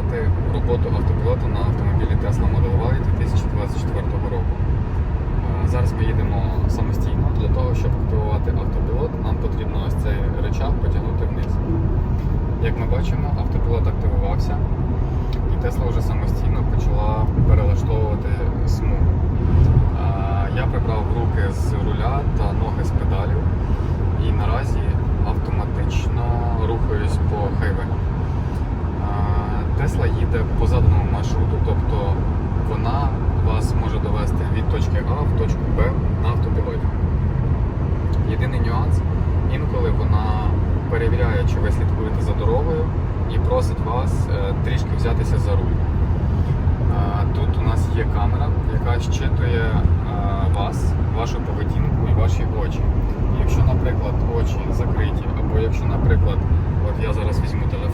розказати роботу автопілота на автомобілі Tesla Model Y 2024 року. Е, Зараз ми їдемо самостійно. Для того, щоб активувати автопілот, нам потрібно ось цей рычаг потягнути вниз. Як ми бачимо, автопілот активувався, і Tesla вже самостійно почала перелаштовувати смугу. Е, Я прибрав руки з руля та ноги з педалів і наразі Тесла їде по заданому маршруту, тобто вона вас може довести від точки А в точку Б на автопілоті. Єдиний нюанс, інколи вона перевіряє, чи ви слідкуєте за дорогою, і просить вас е, трішки взятися за руль. Тут у нас є камера, яка щитує е, вас, вашу поведінку і ваші очі. Якщо, наприклад, очі закриті, або якщо, наприклад, от я зараз візьму телефон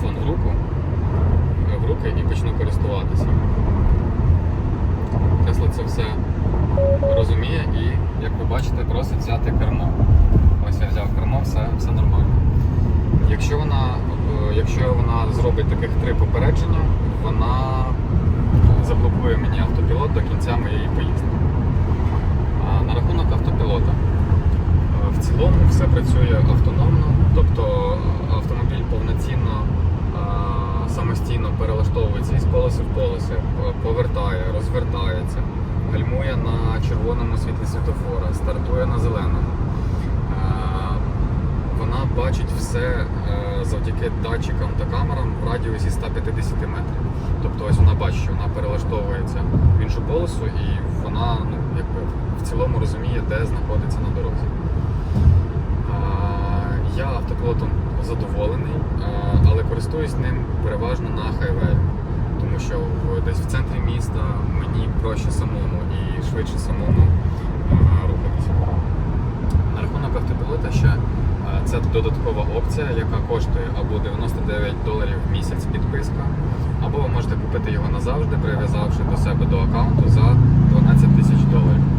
е, руки і почну користуватися. Тесла це все розуміє і, як ви бачите, просить взяти кермо. Ось я взяв кермо, все, все нормально. Якщо вона, е, якщо вона зробить таких три попередження, вона заблокує мені автопілот до кінця моєї поїздки. А на рахунок автопілота. Е, В цілому все працює автономно, тобто автомобіль із в п- повертає, розвертається, гальмує на червоному світлі світофора, стартує на зеленому. Е, Вона бачить все е, завдяки датчикам та камерам в радіусі 150 метрів. Тобто ось вона бачить, що вона перелаштовується в іншу полосу і вона ну, якби, в цілому розуміє, де знаходиться на дорозі. Я автопілотом задоволений, але користуюсь ним переважно на хайвеї, тому що десь в центрі міста мені проще самому і швидше самому рухатися. На рахунок автопілота ще це додаткова опція, яка коштує або 99 доларів в місяць підписка, або ви можете купити його назавжди, прив'язавши до себе до аккаунту за 12 тисяч доларів.